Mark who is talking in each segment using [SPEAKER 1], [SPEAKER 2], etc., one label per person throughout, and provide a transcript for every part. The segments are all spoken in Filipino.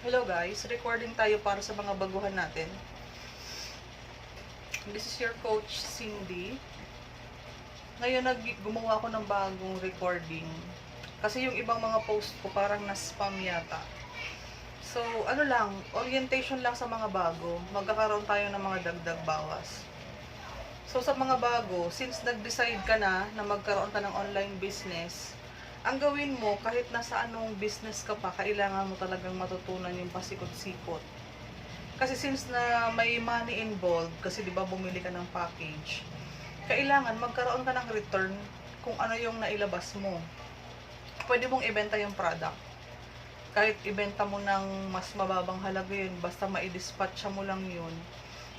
[SPEAKER 1] Hello guys, recording tayo para sa mga baguhan natin. This is your coach Cindy. Ngayon nag gumawa ako ng bagong recording. Kasi yung ibang mga post ko parang na-spam yata. So, ano lang, orientation lang sa mga bago. Magkakaroon tayo ng mga dagdag bawas. So, sa mga bago, since nag-decide ka na na magkaroon ka ng online business, ang gawin mo, kahit nasa anong business ka pa, kailangan mo talagang matutunan yung pasikot-sikot. Kasi since na may money involved, kasi di ba bumili ka ng package, kailangan magkaroon ka ng return kung ano yung nailabas mo. Pwede mong ibenta yung product. Kahit ibenta mo ng mas mababang halaga yun, basta ma-dispatcha mo lang yun,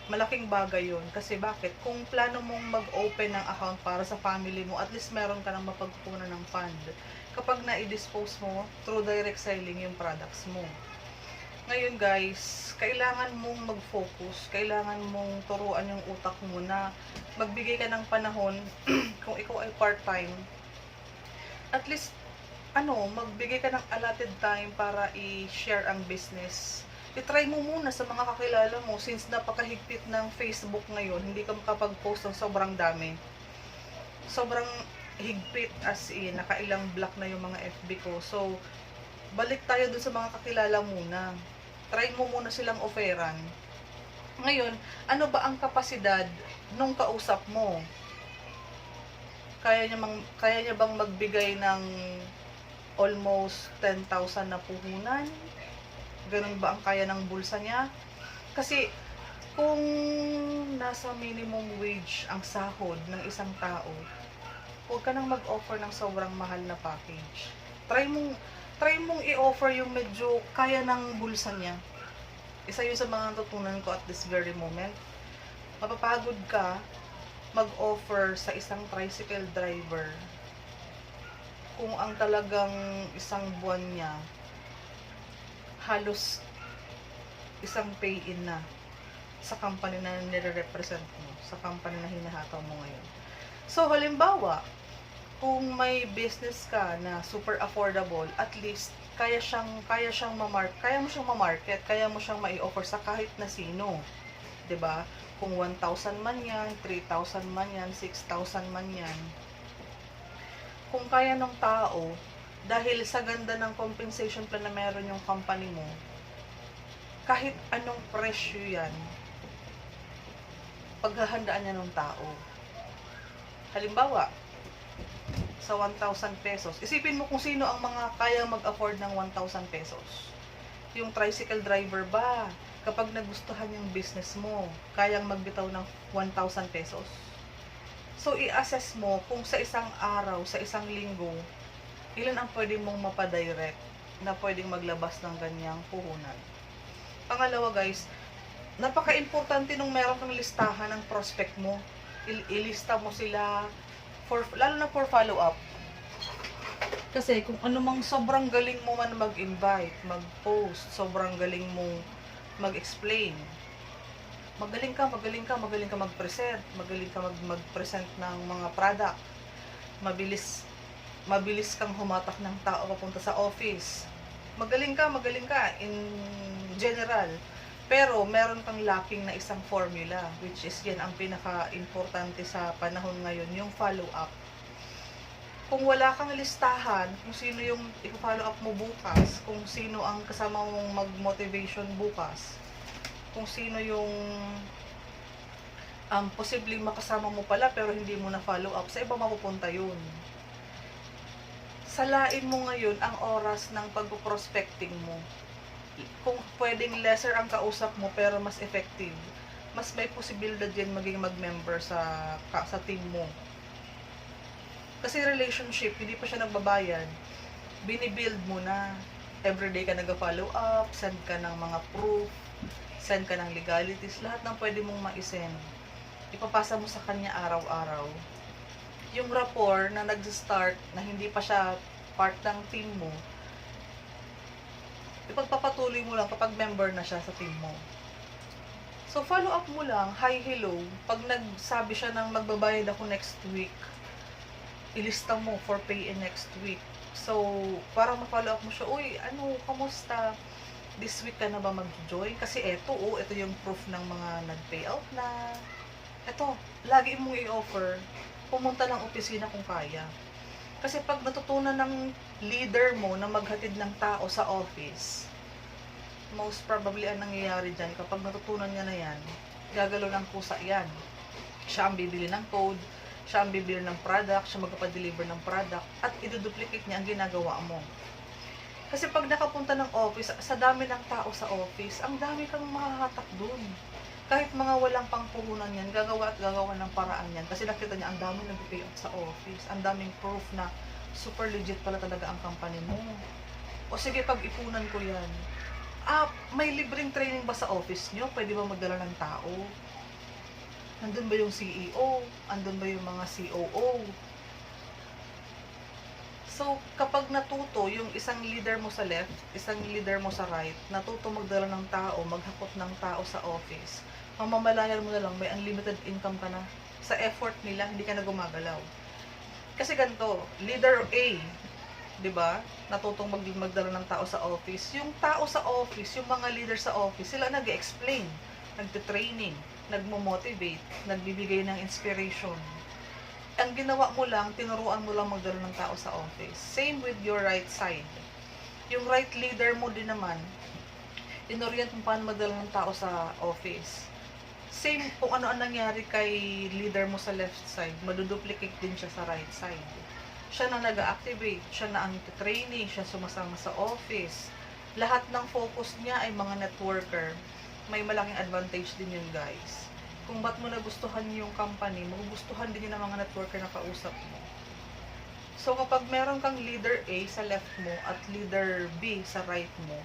[SPEAKER 1] malaking bagay yun. Kasi bakit? Kung plano mong mag-open ng account para sa family mo, at least meron ka nang mapagkukunan ng fund. Kapag na-dispose mo, through direct selling yung products mo. Ngayon guys, kailangan mong mag-focus, kailangan mong turuan yung utak mo na magbigay ka ng panahon kung ikaw ay part-time. At least, ano, magbigay ka ng allotted time para i-share ang business i-try mo muna sa mga kakilala mo since napakahigpit ng Facebook ngayon, hindi ka makapag-post ng sobrang dami. Sobrang higpit as in, nakailang block na yung mga FB ko. So, balik tayo dun sa mga kakilala muna. Try mo muna silang offeran. Ngayon, ano ba ang kapasidad nung kausap mo? Kaya niya, mang, kaya niya bang magbigay ng almost 10,000 na puhunan? Ganun ba ang kaya ng bulsa niya? Kasi, kung nasa minimum wage ang sahod ng isang tao, huwag ka nang mag-offer ng sobrang mahal na package. Try mong, try mong i-offer yung medyo kaya ng bulsa niya. Isa yun sa mga natutunan ko at this very moment. Mapapagod ka mag-offer sa isang tricycle driver kung ang talagang isang buwan niya halos isang pay-in na sa company na nire-represent mo, sa company na hinahataw mo ngayon. So, halimbawa, kung may business ka na super affordable, at least kaya siyang kaya siyang mamar kaya mo siyang ma-market, kaya mo siyang mai-offer sa kahit na sino. 'Di ba? Kung 1,000 man 'yan, 3,000 man 'yan, 6,000 man 'yan. Kung kaya ng tao, dahil sa ganda ng compensation plan na meron yung company mo, kahit anong presyo yan, paghahandaan niya ng tao. Halimbawa, sa 1,000 pesos, isipin mo kung sino ang mga kaya mag-afford ng 1,000 pesos. Yung tricycle driver ba, kapag nagustuhan yung business mo, kayang magbitaw ng 1,000 pesos? So, i-assess mo kung sa isang araw, sa isang linggo, ilan ang pwede mong mapadirect na pwedeng maglabas ng ganyang puhunan. Pangalawa guys, napaka-importante nung meron kang listahan ng prospect mo. Il- ilista mo sila for lalo na for follow-up. Kasi kung ano mang sobrang galing mo man mag-invite, mag-post, sobrang galing mo mag-explain. Magaling ka, magaling ka, magaling ka mag-present, magaling ka mag- mag-present ng mga product. Mabilis mabilis kang humatak ng tao papunta sa office. Magaling ka, magaling ka in general. Pero meron kang lacking na isang formula, which is yan ang pinaka-importante sa panahon ngayon, yung follow-up. Kung wala kang listahan, kung sino yung i-follow up mo bukas, kung sino ang kasama mong mag-motivation bukas, kung sino yung um, posibleng makasama mo pala pero hindi mo na follow up, sa iba mapupunta yun salain mo ngayon ang oras ng pagpo-prospecting mo. Kung pwedeng lesser ang kausap mo pero mas effective, mas may posibilidad yan maging mag-member sa ka, sa team mo. Kasi relationship, hindi pa siya nagbabayad. Binibuild mo na. Everyday ka nag-follow up, send ka ng mga proof, send ka ng legalities, lahat ng pwede mong ma-send. Ipapasa mo sa kanya araw-araw yung rapport na nag-start na hindi pa siya part ng team mo, ipagpapatuloy mo lang kapag member na siya sa team mo. So, follow up mo lang, hi, hello. Pag nagsabi siya ng magbabayad ako next week, ilista mo for pay in next week. So, para ma-follow up mo siya, uy, ano, kamusta? this week ka na ba mag-join? Kasi eto, oh, ito yung proof ng mga nag-payout na. Eto, lagi mong i-offer, pumunta ng opisina kung kaya. Kasi pag natutunan ng leader mo na maghatid ng tao sa office, most probably ang nangyayari dyan, kapag natutunan niya na yan, gagalo ng pusa yan. Siya ang bibili ng code, siya ang bibili ng product, siya magpapadeliver ng product, at iduduplicate niya ang ginagawa mo. Kasi pag nakapunta ng office, sa dami ng tao sa office, ang dami kang makahatak dun. Kahit mga walang pangpuhunan yan, gagawa at gagawa ng paraan yan. Kasi nakita niya, ang dami nag-pay out sa office. Ang daming proof na super legit pala talaga ang company mo. O sige, pag-ipunan ko yan. Ah, may libreng training ba sa office nyo? Pwede ba magdala ng tao? Nandun ba yung CEO? Andun ba yung mga COO? So, kapag natuto yung isang leader mo sa left, isang leader mo sa right, natuto magdala ng tao, maghakot ng tao sa office, mamamalayan mo na lang, may unlimited income ka na. Sa effort nila, hindi ka na gumagalaw. Kasi ganito, leader A, di ba? Natutong mag magdala ng tao sa office. Yung tao sa office, yung mga leader sa office, sila nag-explain, nagte-training, nagmo-motivate, nagbibigay ng inspiration. Ang ginawa mo lang, tinuruan mo lang magdala ng tao sa office. Same with your right side. Yung right leader mo din naman, inorient mo paano magdala ng tao sa office. Same kung ano ang nangyari kay leader mo sa left side, maduduplicate din siya sa right side. Siya na nag-activate, siya na ang training, siya sumasama sa office. Lahat ng focus niya ay mga networker. May malaking advantage din yun, guys. Kung ba't mo nagustuhan yung company, magugustuhan din yun ng mga networker na kausap mo. So, kapag meron kang leader A sa left mo at leader B sa right mo,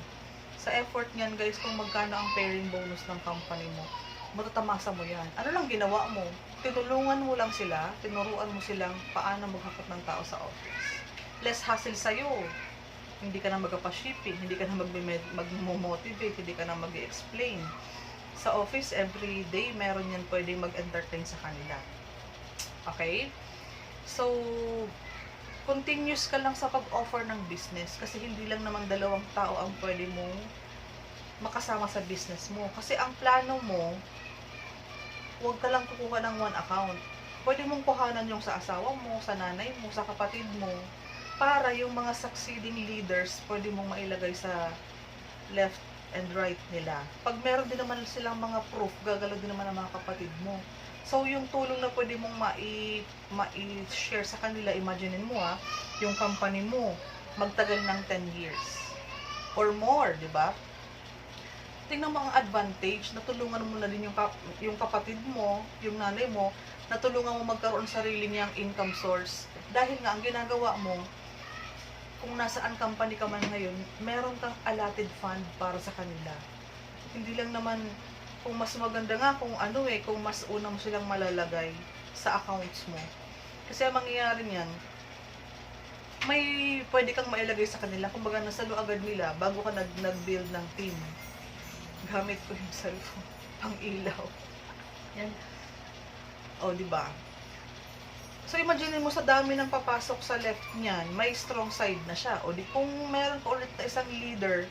[SPEAKER 1] sa effort niyan, guys, kung magkano ang pairing bonus ng company mo, matatamasa mo yan. Ano lang ginawa mo? Tinulungan mo lang sila, tinuruan mo silang paano maghakot ng tao sa office. Less hassle sa'yo. Hindi ka na magpa-shipping, hindi ka na mag-motivate, hindi ka na mag-explain. Sa office, every day, meron yan pwede mag-entertain sa kanila. Okay? So, continuous ka lang sa pag-offer ng business kasi hindi lang naman dalawang tao ang pwede mong makasama sa business mo. Kasi ang plano mo, huwag ka lang kukuha ng one account. Pwede mong kuhanan yung sa asawa mo, sa nanay mo, sa kapatid mo, para yung mga succeeding leaders, pwede mong mailagay sa left and right nila. Pag meron din naman silang mga proof, gagalaw din naman ang mga kapatid mo. So, yung tulong na pwede mong mai, mai-share sa kanila, imaginein mo ha, yung company mo, magtagal ng 10 years. Or more, di ba? tingnan mo ang advantage, natulungan mo na din yung, kap- yung kapatid mo, yung nanay mo, natulungan mo magkaroon sarili niyang income source. Dahil nga, ang ginagawa mo, kung nasaan company ka man ngayon, meron kang allotted fund para sa kanila. Hindi lang naman, kung mas maganda nga kung ano eh, kung mas una mo silang malalagay sa accounts mo. Kasi ang mangyayari niyan, may pwede kang mailagay sa kanila. Kumbaga, nasa lo agad nila bago ka nag, nag-build ng team gamit ko yung cellphone pang ilaw. Yan. O, di ba? So, imagine mo sa dami ng papasok sa left niyan, may strong side na siya. O di kung meron ka ulit na isang leader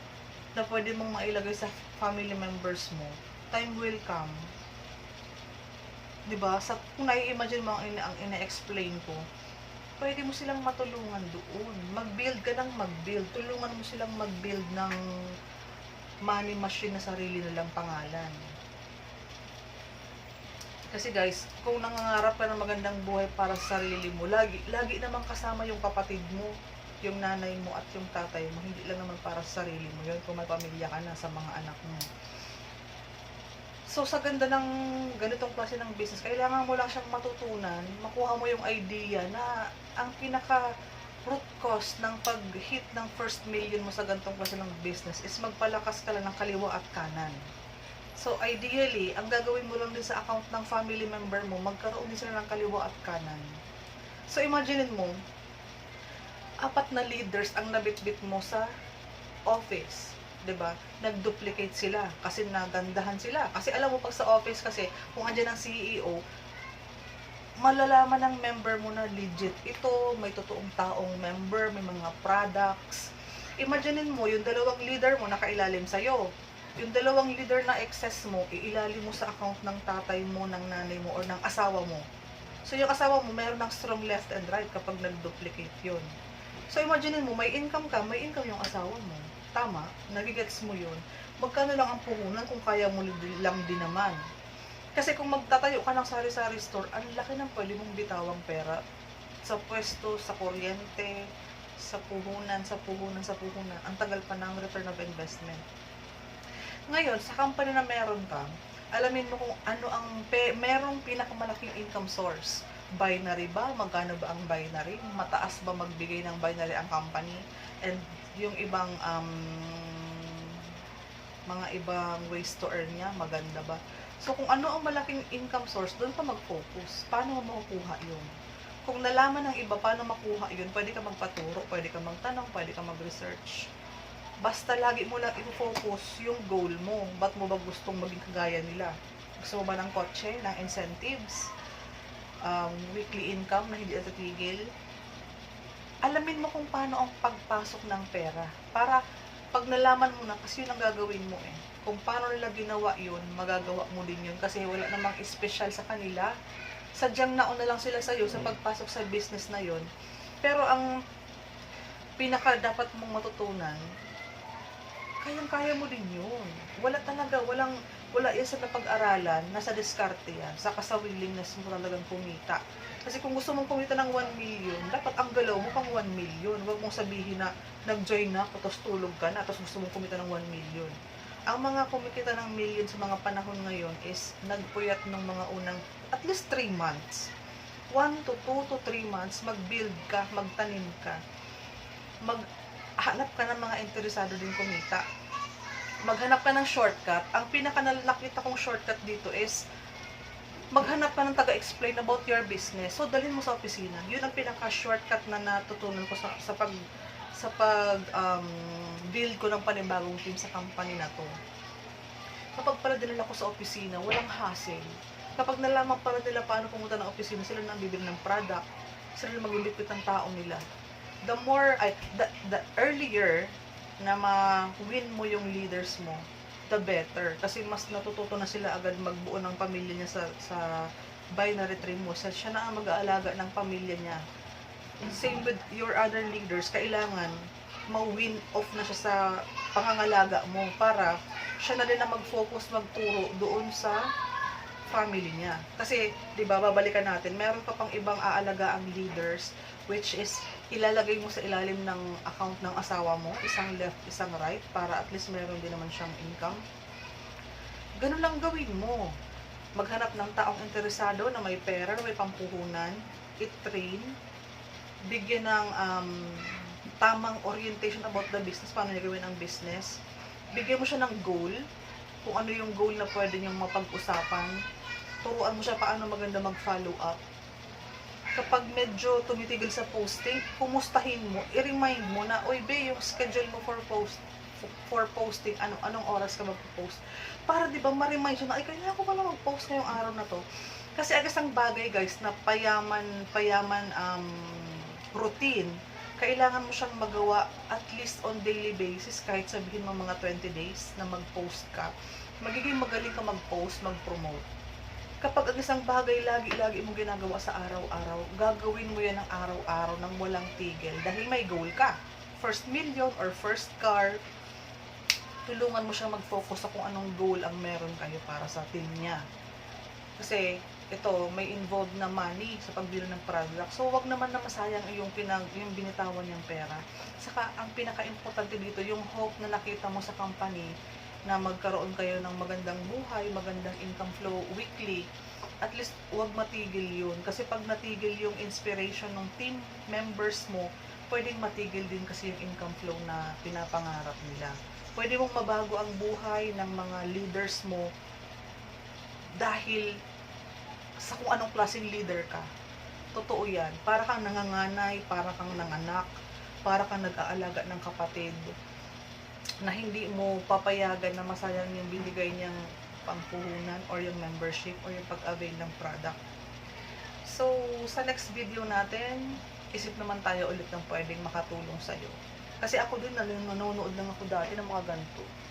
[SPEAKER 1] na pwede mong mailagay sa family members mo, time will come. Di ba? Sa, kung nai-imagine mo ang, ina, ang ina-explain ko, pwede mo silang matulungan doon. Mag-build ka ng mag-build. Tulungan mo silang mag-build ng money machine na sarili nilang pangalan. Kasi guys, kung nangangarap ka ng magandang buhay para sa sarili mo, lagi, lagi naman kasama yung kapatid mo, yung nanay mo at yung tatay mo. Hindi lang naman para sa sarili mo yun kung may pamilya ka na sa mga anak mo. So, sa ganda ng ganitong klase ng business, kailangan mo lang siyang matutunan, makuha mo yung idea na ang pinaka root cause ng pag-hit ng first million mo sa ganitong klase ng business is magpalakas ka lang ng kaliwa at kanan. So, ideally, ang gagawin mo lang din sa account ng family member mo, magkaroon din sila ng kaliwa at kanan. So, imagine mo, apat na leaders ang nabitbit mo sa office. 'Di ba? Nag-duplicate sila kasi nagandahan sila. Kasi alam mo pag sa office kasi kung andyan ang CEO, malalaman ng member mo na legit ito, may totoong taong member, may mga products, Imaginein mo, yung dalawang leader mo nakailalim sa'yo. Yung dalawang leader na excess mo, iilalim mo sa account ng tatay mo, ng nanay mo, or ng asawa mo. So yung asawa mo, meron ng strong left and right kapag nag-duplicate yun. So imaginein mo, may income ka, may income yung asawa mo. Tama, nagigets mo yun. Magkano lang ang puhunan kung kaya mo lang din naman. Kasi kung magtatayo ka ng sari-sari store, ang laki ng pwede mong bitawang pera sa pwesto, sa kuryente, sa puhunan, sa puhunan, sa puhunan. Ang tagal pa ng return of investment. Ngayon, sa company na meron ka, alamin mo kung ano ang pe, merong pinakamalaking income source. Binary ba? Magkano ba ang binary? Mataas ba magbigay ng binary ang company? And yung ibang um, mga ibang ways to earn niya, maganda ba? So kung ano ang malaking income source, doon ka mag-focus. Paano mo makukuha yun? Kung nalaman ng iba paano makuha yun, pwede ka magpaturo, pwede ka magtanong, pwede ka mag-research. Basta lagi mo lang i-focus yung goal mo. Ba't mo ba gustong maging kagaya nila? Gusto mo ba ng kotse, ng incentives, um, weekly income na hindi natitigil? Alamin mo kung paano ang pagpasok ng pera. Para pag nalaman mo na, kasi yun ang gagawin mo eh. Kung paano nila ginawa yun, magagawa mo din yun. Kasi wala namang special sa kanila. Sadyang nauna lang sila sa'yo sa pagpasok sa business na yun. Pero ang pinaka dapat mong matutunan, kayang-kaya mo din yun. Wala talaga, walang, wala yan sa napag-aralan, nasa diskarte yan, sa willingness mo talagang kumita. Kasi kung gusto mong kumita ng 1 million, dapat ang galaw mo pang 1 million. Huwag mong sabihin na nag-join na ako, tapos tulog ka na, tapos gusto mong kumita ng 1 million. Ang mga kumikita ng million sa mga panahon ngayon is nagpuyat ng mga unang at least 3 months. 1 to 2 to 3 months, mag-build ka, magtanim ka. Maghanap ka ng mga interesado din kumita. Maghanap ka ng shortcut. Ang pinaka nakita kong shortcut dito is maghanap ka ng taga-explain about your business. So, dalhin mo sa opisina. Yun ang pinaka-shortcut na natutunan ko sa, sa pag sa pag um, build ko ng panibagong team sa company na to. Kapag pala dinala ko sa opisina, walang hassle. Kapag nalaman pala nila paano pumunta ng opisina, sila na ang bibili ng product. Sila na maglilipit ng tao nila. The more, ay, the, the earlier na ma-win mo yung leaders mo, the better. Kasi mas natututo na sila agad magbuo ng pamilya niya sa, sa binary tree mo. Sa siya na ang mag-aalaga ng pamilya niya. Same with your other leaders, kailangan ma-win off na siya sa pangangalaga mo para siya na din na mag-focus, magturo doon sa family niya. Kasi, di ba, babalikan natin, meron ka pang ibang aalaga ang leaders, which is, ilalagay mo sa ilalim ng account ng asawa mo, isang left, isang right, para at least meron din naman siyang income. Ganun lang gawin mo. Maghanap ng taong interesado na may pera, na may pampuhunan, i-train, bigyan ng um, tamang orientation about the business, paano niya gawin ang business. Bigyan mo siya ng goal, kung ano yung goal na pwede niyang mapag-usapan. Turuan mo siya paano maganda mag-follow up. Kapag medyo tumitigil sa posting, kumustahin mo, i-remind mo na, oy be, yung schedule mo for post for posting, anong, anong oras ka magpo-post. Para di ba ma-remind siya na, ay kaya ako pala mag-post ngayong araw na to. Kasi agas ang bagay guys na payaman, payaman um, routine, kailangan mo siyang magawa at least on daily basis, kahit sabihin mo mga 20 days na mag-post ka, magiging magaling ka mag-post, mag-promote. Kapag ang isang bagay lagi-lagi mong ginagawa sa araw-araw, gagawin mo yan ng araw-araw ng walang tigil dahil may goal ka. First million or first car, tulungan mo siya mag-focus sa kung anong goal ang meron kayo para sa team niya. Kasi ito, may involved na money sa pagbili ng product. So, wag naman na masayang yung, pinag, yung binitawan niyang pera. Saka, ang pinaka-importante dito, yung hope na nakita mo sa company na magkaroon kayo ng magandang buhay, magandang income flow weekly, at least wag matigil yun. Kasi pag natigil yung inspiration ng team members mo, pwedeng matigil din kasi yung income flow na pinapangarap nila. Pwede mong mabago ang buhay ng mga leaders mo dahil sa kung anong klaseng leader ka. Totoo yan. Para kang nanganganay, para kang nanganak, para kang nag-aalaga ng kapatid na hindi mo papayagan na masayang yung binigay niyang pampuhunan or yung membership or yung pag-avail ng product. So, sa next video natin, isip naman tayo ulit ng pwedeng makatulong sa'yo. Kasi ako din, ano, nanonood lang ako dati ng mga ganito.